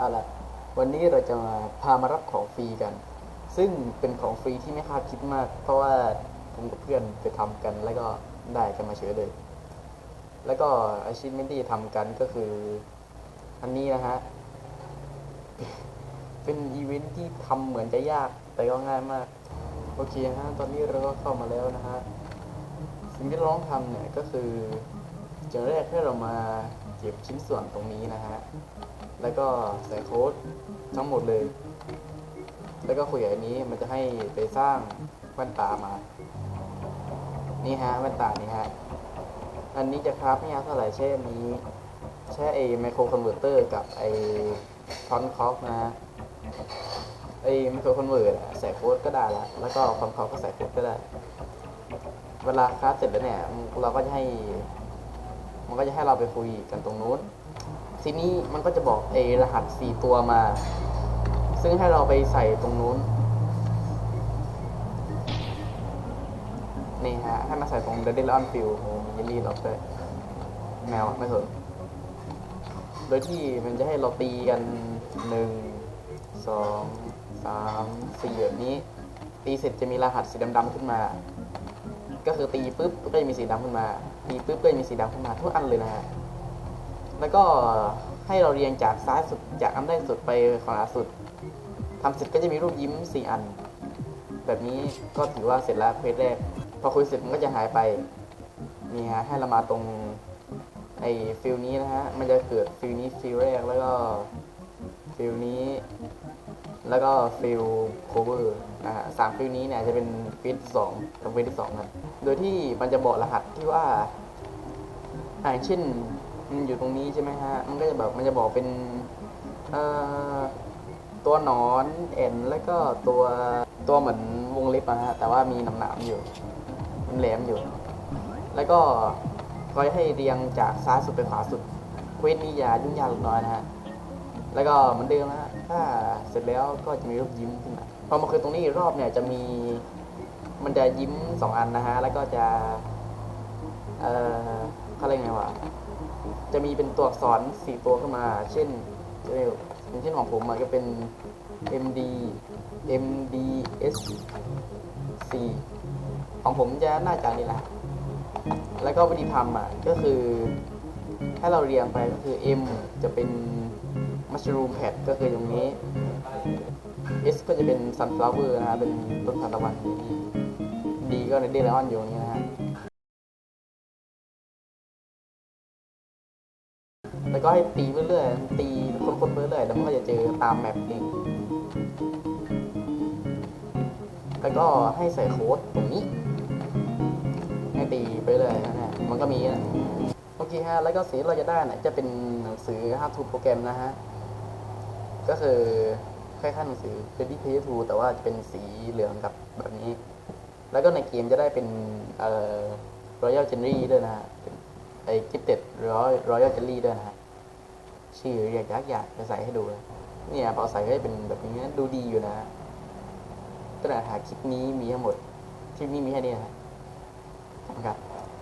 เอาละวันนี้เราจะมาพามารับของฟรีกัน ซึ่งเป็นของฟรีที่ไม่คาดคิดมาก เพราะว่าผมกับเพื่อนไปทำกันแล้วก็ได้กันมาเฉยเลย แล้วก็อาชีพที่ทำกันก็คือ อันนี้นะฮะ เป็นอีเวนท์ที่ทำเหมือนจะยากแต่ก็ง่ายมาก โอเคฮะ ตอนนี้เราก็เข้ามาแล้วนะฮะ สิ่งที่ร้องทำเนี่ยก็คืออย่างแรกให้เรามาเก็บชิ้นส่วนตรงนี้นะฮะ แล้วก็ใส่โค้ดทั้งหมดเลย แล้วก็คุยกับอันนี้มันจะให้ไปสร้างแว่นตามา นี่ฮะแว่นตานี่ฮะ อันนี้จะครับไม่ยากเท่าไหร่ใช่นนี้ใช้ไอ้ไมโครคอนเวอร์เตอร์กับไอ้ฟอนต์คอกนะฮะไอ้ไมโครคอนเวอร์ใส่โค้ดก็ได้ละแล้วก็ฟอนต์คอกก็ใส่โค้ดก็ได้ เวลาคลาสเสร็จแล้วเนี่ย เราก็จะให้ มันก็จะให้เราไปคุยกันตรงนู้น ทีนี้มันก็จะบอกเอรหัสสี่ตัวมา ซึ่งให้เราไปใส่ตรงนู้น นี่ฮะ ให้มาใส่ตรง d e d l on Field โอ้มีเยลลี่ล็อบด้วยแมวไม่สนโดยที่มันจะให้เราตีกันหนึ่งสองสามสี่แบบนี้ ตีเสร็จจะมีรหัสสีดำๆขึ้นมา ก็คือตีปุ๊บก็จะมีสีดำขึ้นมา ตีปุ๊บก็จะมีสีดำขึ้นมาทุกอันเลยนะฮะ แล้วก็ให้เราเรียงจากซ้ายสุดจากอันแรกสุดไปขวาสุดทำเสร็จก็จะมีรูปยิ้มสี่อัน แบบนี้ก็ถือว่าเสร็จแล้วเควสแรก พอคุยเสร็จมันก็จะหายไปนี่ฮะให้เรามาตรงไอ้ฟิลนี้นะฮะ มันจะเกิดฟิลนี้ฟิลแรกแล้วก็ฟิลนี้ แล้วก็ฟิลโคเวอร์นะฮะสามฟิลนี้เนี่ยจะเป็นฟิลสองกับฟิลที่สองครับโดยที่มันจะบอกรหัสที่ว่าอย่างเช่น มันอยู่ตรงนี้ใช่ไหมฮะ มันก็จะแบบมันจะบอกเป็นตัวหนอนเอ็นแล้วก็ตัวตัวเหมือนวงเล็บอะฮะ แต่ว่ามีหนามๆอยู่มันแหลมอยู่ แล้วก็คอยให้เรียงจากซ้ายสุดไปขวาสุดเควสนี้อย่ายุ่งยากเล็กน้อยนะฮะ แล้วก็เหมือนเดิมนะฮะ ถ้าเสร็จแล้วก็จะมีรูปยิ้มขึ้นมา พอมาคือตรงนี้อีกรอบเนี่ยจะมี มันจะยิ้มสองอันนะฮะ แล้วก็จะ เอ่อ เขาเรียกไงวะจะมีเป็นตัวอักษรสี่ตัวขึ้นมา เช่นเป็นอย่างเช่นของผมมันก็เป็น MD MDS 4ของผมจะน่าจะนี่แหละ แล้วก็วิธีทำอะก็คือให้เราเรียงไปก็คือ M จะเป็น mushroom pad ก็คือตรงนี้ S ก็จะเป็น sunflower นะฮะเป็นต้นทานตะวัน D ก็ในเดลออนอยู่นี้ ก็ให้ตีไปเรื่อยๆตีคนๆไปเรื่อยๆแล้วมันก็จะเจอตามแมปเองแล้วก็ให้ใส่โค้ดตรงนี้ ให้ตีไปเรื่อยนะฮะมันก็มีนะโอเคฮะแล้วก็สีเราจะได้นะจะเป็นหนังสือ How to Program นะฮะ ก็คือคล้ายๆหนังสือเป็นที่ Play to แต่ว่าจะเป็นสีเหลืองกับแบบนี้ แล้วก็ในเกมจะได้เป็นเอ่อ Royal Jelly ด้วยนะฮะไอ้ Gifted Royal Royal Jelly ด้วยนะฮะ ชื่อเรียกยากอยากจะใส่ให้ดูนะเนี่ยพอใส่ให้เป็นแบบนี้ดูดีอยู่นะก็นะหาคลิปนี้มีทั้งหมดคลิปนี้มีแค่นี้นะฮะขอบคุณครับ